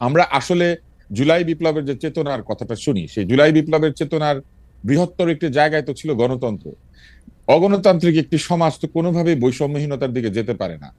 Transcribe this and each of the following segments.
আমরা আসলে জুলাই বিপ্লবের যে চেতনার কথাটা শুনি, সেই জুলাই বিপ্লবের চেতনার বৃহত্তর একটি জায়গায় তো ছিল গণতন্ত্র। অগণতান্ত্রিক একটি সমাজ তো কোনোভাবেই বৈষম্যহীনতার দিকে যেতে পারে না।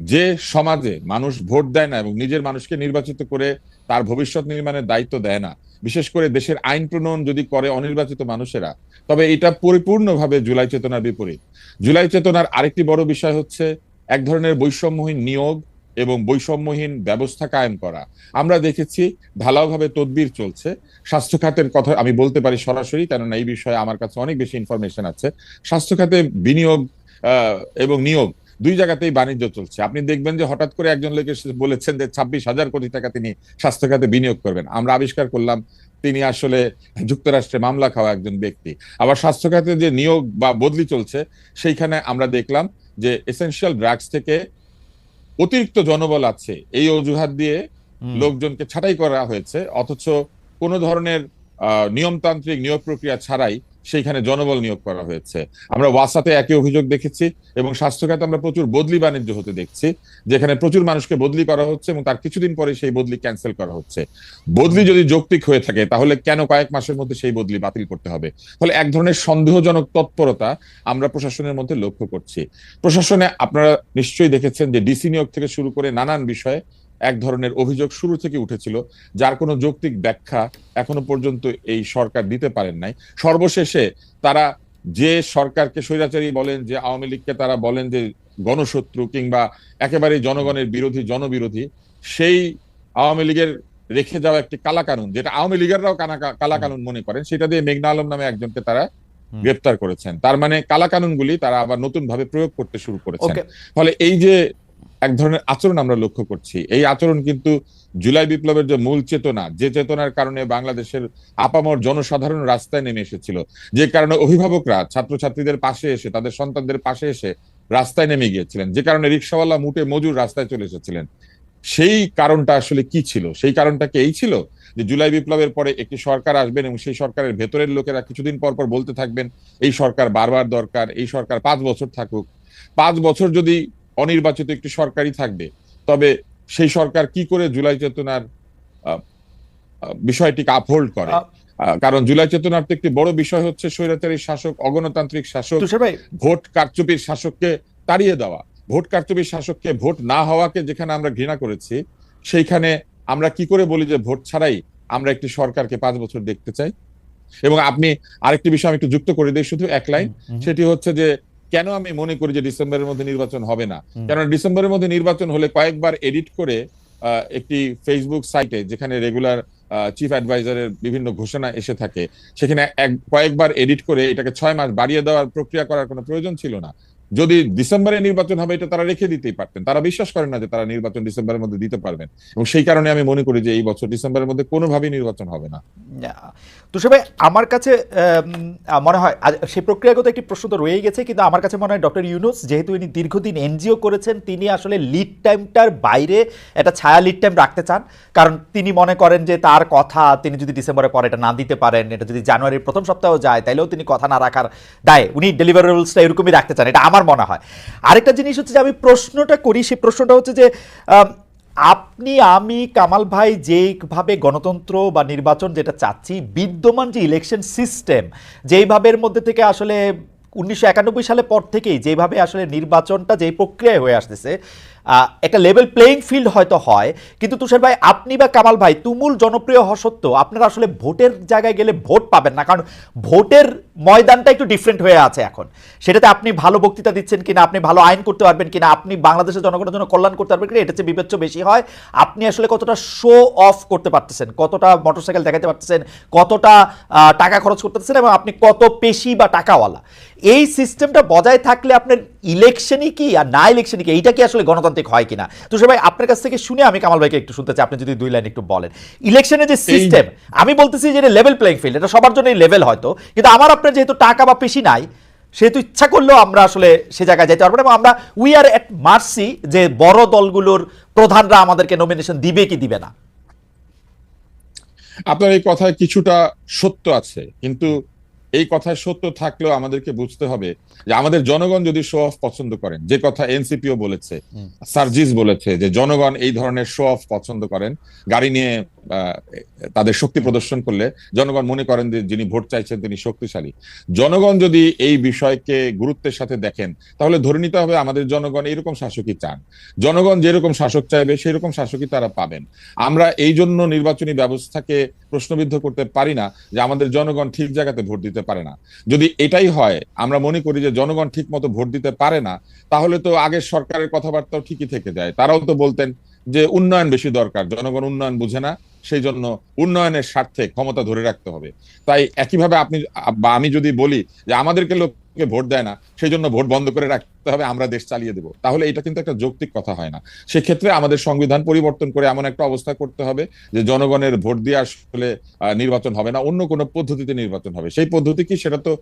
যে সমাজে মানুষ ভোট দেয় না এবং নিজের মানুষকে নির্বাচিত করে তার ভবিষ্যৎ নির্মাণের দায়িত্ব দেয় না, বিশেষ করে দেশের আইন প্রণয়ন যদি করে অনির্বাচিত মানুষেরা, তবে এটা পরিপূর্ণভাবে জুলাই চেতনার বিপরীত। জুলাই চেতনার আরেকটি বড় বিষয় হচ্ছে এক ধরনের বৈষম্যহীন নিয়োগ এবং বৈষম্যহীন ব্যবস্থা কায়েম করা। আমরা দেখেছি ঢালাওভাবে তদবির চলছে। স্বাস্থ্য খাতের কথা আমি বলতে পারি সরাসরি, কেননা এই বিষয়ে আমার কাছে অনেক বেশি ইনফরমেশন আছে। স্বাস্থ্য খাতে বিনিয়োগ এবং নিয়োগ দুই জায়গাতেই বাণিজ্য চলছে। আপনি দেখবেন যে হঠাৎ করে একজন লোক এসে বলেছেন যে ছাব্বিশ হাজার কোটি টাকা তিনি স্বাস্থ্য খাতে বিনিয়োগ করবেন। আমরা আবিষ্কার করলাম তিনি আসলে যুক্তরাষ্ট্রে মামলা খাওয়া একজন ব্যক্তি। আবার স্বাস্থ্য খাতে যে নিয়োগ বা বদলি চলছে, সেইখানে আমরা দেখলাম যে এসেনশিয়াল ড্রাগস থেকে অতিরিক্ত জনবল আছে। এই অজুহাত দিয়ে লোকজনকে ছাঁটাই করা হয়েছে। অথচ কোনো ধরনের আহ, নিয়মতান্ত্রিক নিয়োগ প্রক্রিয়া ছাড়াই সেইখানে জনবল নিয়োগ করা হয়েছে। আমরা ওয়াসাতে একই অভিযোগ দেখেছি এবং স্বাস্থ্য খাতে আমরা প্রচুর বদলি বাণিজ্য হতে দেখছি, যেখানে প্রচুর মানুষকে বদলি করা হচ্ছে এবং তার কিছুদিন পরে সেই বদলি ক্যান্সেল করা হচ্ছে। বদলি যদি যৌক্তিক হয়ে থাকে, তাহলে কেন কয়েক মাসের মধ্যে সেই বদলি বাতিল করতে হবে? ফলে এক ধরনের সন্দেহজনক তৎপরতা আমরা প্রশাসনের মধ্যে লক্ষ্য করছি। প্রশাসনে আপনারা নিশ্চয়ই দেখেছেন যে ডিসি নিয়োগ থেকে শুরু করে নানান বিষয়ে এক ধরনের অভিযোগ শুরু থেকে উঠেছিল যার কোনো যৌক্তিক ব্যাখ্যা এখনও পর্যন্ত এই সরকার দিতে পারেন নাই। সর্বশেষে তারা যে সরকারকে স্বৈরাচারী বলেন যে আওয়ামী লীগকে তারা বলেন যে গণশত্রু কিংবা একেবারে জনগণের বিরোধী জনবিরোধী সেই আওয়ামী লীগের রেখে যাওয়া একটি কালাকানুন যেটা আওয়ামী লীগেররাও কানা- কালাকানুন মনে করেন সেটা দিয়ে মেঘনা আলম নামে একজনকে তারা গ্রেপ্তার করেছেন। তার মানে কালাকানুনগুলি তারা আবার নতুন ভাবে প্রয়োগ করতে শুরু করেছেন। ফলে এই যে এক ধরনের আচরণ আমরা লক্ষ্য করছি। এই আচরণ কিন্তু জুলাই বিপ্লবের যে মূল চেতনা, যে চেতনার কারণে বাংলাদেশের আপামর জনসাধারণ রাস্তায় নেমে এসেছিল, যে কারণে অভিভাবকরা, ছাত্রছাত্রীদের পাশে এসে, তাদের সন্তানদের পাশে এসে রাস্তায় নেমে গিয়েছিলেন, যে কারণে রিক্সাওয়ালা মুটে মজুর রাস্তায় চলে এসেছিলেন। সেই কারণটা আসলে কি ছিল? সেই কারণটা কি এই ছিল? যে জুলাই বিপ্লবের পরে একটি সরকার আসবেন এবং সেই সরকারের ভেতরের লোকেরা কিছুদিন পর পর বলতে থাকবেন, এই সরকার বারবার দরকার, এই সরকার পাঁচ বছর থাকুক। পাঁচ বছর যদি অনির্বাচিত একটি সরকারই থাকবে। তবে সেই সরকার কি করে জুলাই চেতনার বিষয়টিকে আপহোল্ড করে? কারণ জুলাই চেতনার তো একটি বড় বিষয় হচ্ছে স্বৈরাচারী শাসক অগণতান্ত্রিক শাসক ভোট কারচুপির শাসককে তাড়িয়ে দেওয়া। ভোট কারচুপির শাসককে ভোট না হওয়াকে যেখানে আমরা ঘৃণা করেছি সেইখানে আমরা কি করে বলি যে ভোট ছাড়াই আমরা একটি সরকারকে পাঁচ বছর দেখতে চাই? এবং আপনি আরেকটি বিষয় আমি একটু যুক্ত করে দিই শুধু এক লাইন। সেটি হচ্ছে যে কেন আমি মনে করি যে ডিসেম্বরের মধ্যে নির্বাচন হবে না? কেন ডিসেম্বরের মধ্যে নির্বাচন হলে কয়েকবার এডিট করে একটি ফেসবুক সাইটে যেখানে রেগুলার চিফ অ্যাডভাইজারের বিভিন্ন ঘোষণা এসে থাকে সেখানে এক কয়েকবার এডিট করে এটাকে ছয় মাস বাড়িয়ে দেওয়ার প্রক্রিয়া করার কোনো প্রয়োজন ছিল না। যদি ডিসেম্বরে নির্বাচন হবে এটা তারা রেখে দিতেই পারতেন। তারা বিশ্বাস করেন না যে তারা নির্বাচন ডিসেম্বরের মধ্যে দিতে পারবেন। এবং সেই কারণে আমি মনে করি যে এই বছর ডিসেম্বরের মধ্যে কোনোভাবেই নির্বাচন হবে না না। তুষার ভাই আমার কাছে মনে হয় সেই প্রক্রিয়াগত একটি প্রশ্ন তো রয়েই গেছে, কিন্তু আমার কাছে মনে হয় ডক্টর ইউনুস, যেহেতু ইনি দীর্ঘদিন এনজিও করেছেন, তিনি আসলে লিড টাইমটার বাইরে একটা ছায়া লিড টাইম রাখতে চান। কারণ তিনি মনে করেন যে তার কথা, তিনি যদি ডিসেম্বরে পরে এটা না দিতে পারেন, এটা যদি জানুয়ারির প্রথম সপ্তাহ যায়, তাইলেও তিনি কথা না রাখার দায়। উনি ডেলিভারেবলসটা এরকমই রাখতে চান, এটা আমার মনে হয়। আরেকটা জিনিস হচ্ছে যে আমি প্রশ্নটা করি, সেই প্রশ্নটা হচ্ছে যে আপনি, আমি, কামাল ভাই যেইভাবে গণতন্ত্র বা নির্বাচন যেটা চাচ্ছি, বিদ্যমান যে ইলেকশন সিস্টেম যেইভাবের মধ্যে থেকে আসলে উনিশশো সালে পর থেকেই যেভাবে আসলে নির্বাচনটা যেই প্রক্রিয়ায় হয়ে আসতেছে একটা লেভেল প্লেইং ফিল্ড হয়তো হয়, কিন্তু তুষার ভাই, আপনি বা কামাল ভাই, তুমুল জনপ্রিয় হওয়া সত্ত্বেও আপনারা আসলে ভোটের জায়গায় গেলে ভোট পাবেন না, কারণ ভোটের ময়দানটা একটু ডিফারেন্ট হয়ে আছে এখন। সেটাতে আপনি ভালো বক্তৃতা দিচ্ছেন কিনা, আপনি ভালো আইন করতে পারবেন কিনা, আপনি বাংলাদেশের জনগণের জন্য কল্যাণ করতে পারবেন কিনা এটা বিবেচ্য বেশি হয়। আপনি আসলে কতটা শো অফ করতে পারতেছেন, কতটা মোটরসাইকেল দেখাতে পারতেছেন, কতটা টাকা খরচ করতে পারতেছেন এবং আপনি কত পেশি বা টাকাওয়ালা। এই সিস্টেমটা বজায় থাকলে আপনার ইলেকশনই কি আর না ইলেকশনই কি? এইটা কি আসলে গণতান্ত্রিক হয় কিনা? তো সবাই আপনার কাছ থেকে শুনে আমি কামাল ভাইকে একটু শুনতে চাই। আপনি যদি দুই লাইন একটু বলেন। ইলেকশনের যে সিস্টেম আমি বলতেছি যে এটা লেভেল প্লেইং ফিল্ড এটা সবার জন্যই লেভেল হয়তো। কিন্তু আমার আপনার যেহেতু টাকা বা পেশি নাই সেহেতু ইচ্ছা করলেও আমরা আসলে সে জায়গায় যেতে পারব না। এবং আমরা উই আর এট মার্সি যে বড় দলগুলোর প্রধানরা আমাদেরকে নমিনেশন দিবে কি দিবে না। আপনার এই কথায় কিছুটা সত্য আছে। কিন্তু এই কথায় সত্য থাকলেও আমাদেরকে বুঝতে হবে যে আমাদের জনগণ যদি শো অফ পছন্দ করেন যে কথা এনসিপিও বলেছে সার্জিস বলেছে যে জনগণ এই ধরনের শো অফ পছন্দ করেন গাড়ি নিয়ে তাদের শক্তি প্রদর্শন করলে জনগণ মনে করেন যে যিনি ভোট চাইছেন তিনি শক্তিশালী। জনগণ যদি এই বিষয়কে গুরুত্বের সাথে দেখেন, তাহলে ধরে নিতে হবে আমাদের জনগণ এরকম শাসকই চান। জনগণ যেরকম শাসক চাইবে, সেরকম শাসকই তারা পাবেন। আমরা এই জন্য নির্বাচনী ব্যবস্থাকে প্রশ্নবিদ্ধ করতে পারি না যে আমাদের জনগণ ঠিক জায়গাতে ভোট দিতে পারে না। যদি এটাই হয়, আমরা মনে করি যে জনগণ ঠিক মতো ভোট দিতে পারে না, তাহলে তো আগের সরকারের কথাবার্তাও ঠিকই থেকে যায়। তারাও তো বলতেন যে উন্নয়ন বেশি দরকার, জনগণ উন্নয়ন বুঝে না। সেই জন্য উন্নয়নের স্বার্থে ক্ষমতা ধরে রাখতে হবে। তাই একইভাবে আপনি, বা আমি যদি বলি যে আমাদেরকে লোককে ভোট দেয় না সেই জন্য ভোট বন্ধ করে রাখতে হবে আমরা দেশ চালিয়ে দেব। তাহলে এটা কিন্তু একটা যৌক্তিক কথা হয় না। সেক্ষেত্রে আমাদের সংবিধান পরিবর্তন করে এমন একটা অবস্থা করতে হবে যে জনগণের ভোট দিয়ে আসলে নির্বাচন হবে না অন্য কোনো পদ্ধতিতে নির্বাচন হবে। সেই পদ্ধতি কি? সেটা তো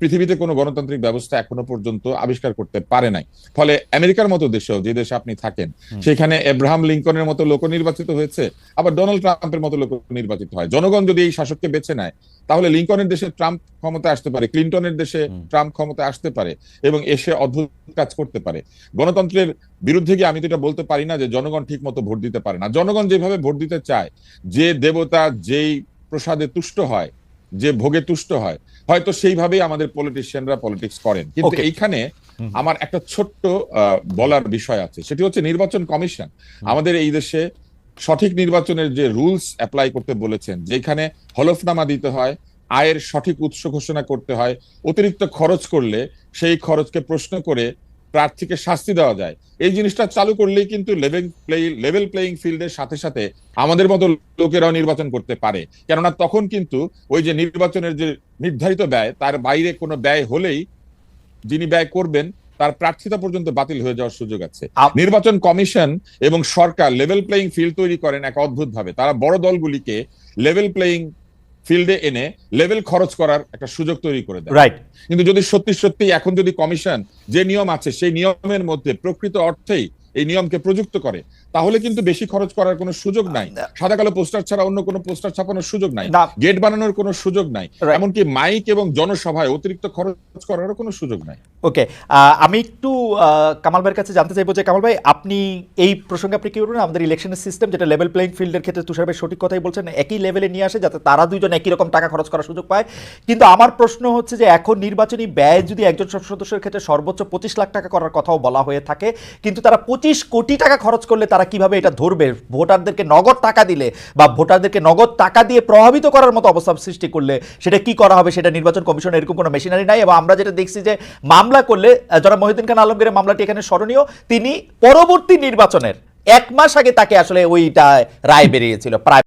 পৃথিবীতে কোনো গণতান্ত্রিক ব্যবস্থা এখনও পর্যন্ত আবিষ্কার করতে পারে নাই। ফলে আমেরিকার মতো দেশেও যে দেশে আপনি থাকেন। সেখানে এব্রাহাম লিঙ্কনের মতো লোক নির্বাচিত হয়েছে আবার ডোনাল্ড ট্রাম্পের মতো লোক নির্বাচিত হয়। জনগণ যদি এই শাসককে বেছে নেয় তাহলে লিঙ্কনের দেশে ট্রাম্প ক্ষমতা আসতে পারে ক্লিন্টনের দেশে ট্রাম্প ক্ষমতা আসতে পারে এবং এসে অদ্ভুত কাজ করতে পারে। গণতন্ত্রের বিরুদ্ধে গিয়ে আমি তো এটা বলতে পারি না যে জনগণ ঠিক মতো ভোট দিতে পারে না। জনগণ যেভাবে ভোট দিতে চায় যে দেবতা যেই প্রসাদে তুষ্ট হয় যে ভোগে তুষ্ট হয় হয়তো সেইভাবেই আমাদের পলিটিশিয়ানরা পলিটিক্স করেন। কিন্তু এইখানে আমার একটা ছোট্ট আহ, বলার বিষয় আছে। সেটি হচ্ছে নির্বাচন কমিশন। আমাদের এই দেশে সঠিক নির্বাচনের যে রুলস অ্যাপ্লাই করতে বলেছেন যেখানে হলফনামা দিতে হয় আয়ের সঠিক উৎস ঘোষণা করতে হয় অতিরিক্ত খরচ করলে সেই খরচকে প্রশ্ন করে প্রার্থীকে শাস্তি দেওয়া যায়। এই জিনিসটা চালু করলেই কিন্তু লেভেল প্লে লেভেল প্লেইং ফিল্ডের সাথে সাথে আমাদের মতো লোকেরাও নির্বাচন করতে পারে। কেননা তখন কিন্তু ওই যে নির্বাচনের যে নির্ধারিত ব্যয় তার বাইরে কোনো ব্যয় হলেই যিনি ব্যয় করবেন তার প্রার্থিতা পর্যন্ত বাতিল হয়ে যাওয়ার সুযোগ আছে। নির্বাচন কমিশন এবং সরকার লেভেল প্লেইং ফিল্ড তৈরি করেন এক অদ্ভুত ভাবে তারা বড় দলগুলিকে লেভেল প্লেইং ফিল্ডে এনে লেভেল খরচ করার একটা সুযোগ তৈরি করে দেয়। রাইট কিন্তু যদি সত্যি সত্যি এখন যদি কমিশন যে নিয়ম আছে সেই নিয়মের মধ্যে প্রকৃত অর্থেই এই নিয়মকে প্রযুক্ত করে তাহলে কিন্তু বেশি খরচ করার কোনো সুযোগ নাই। সাদা কালো পোস্টার ছাড়া অন্য কোনো পোস্টার ছাপানোর সুযোগ নাই। গেট বানানোর কোনো সুযোগ নাই। এমনকি মাইক এবং জনসভায় অতিরিক্ত খরচ করারও কোনো সুযোগ নাই। ওকে আমি একটু কামাল ভাইয়ের কাছে জানতে চাইব যে কামাল ভাই আপনি এই প্রসঙ্গে আপনি কি বলবেন? আমাদের ইলেকশনের সিস্টেম যেটা লেভেল প্লেইং ফিল্ডের ক্ষেত্রে তুষার ভাই সঠিক কথাই বলছেন একই লেভেলে নিয়ে আসে যাতে তারা দুইজন একই রকম টাকা খরচ করার সুযোগ পায়। কিন্তু আমার প্রশ্ন হচ্ছে যে এখন নির্বাচনী ব্যয় যদি একজন সংসদ সদস্যের ক্ষেত্রে সর্বোচ্চ পঁচিশ লাখ টাকা করার কথাও বলা হয়ে থাকে কিন্তু তারা পঁচিশ কোটি টাকা খরচ করলে তারা কীভাবে এটা ধরবে? ভোটারদেরকে নগদ টাকা দিলে বা ভোটারদেরকে নগদ টাকা দিয়ে প্রভাবিত করার মতো অবস্থা সৃষ্টি করলে সেটা কি করা হবে? সেটা নির্বাচন কমিশনের এরকম কোনো মেশিনারি নাই এবং আমরা যেটা দেখছি যে মামলা করলে যারা মহিউদ্দিন খান আলমগীরের মামলাটি এখানে স্মরণীয়। তিনি পরবর্তী নির্বাচনের এক মাস আগে তাকে আসলে ওইটা রায় বেরিয়েছিল, প্রায়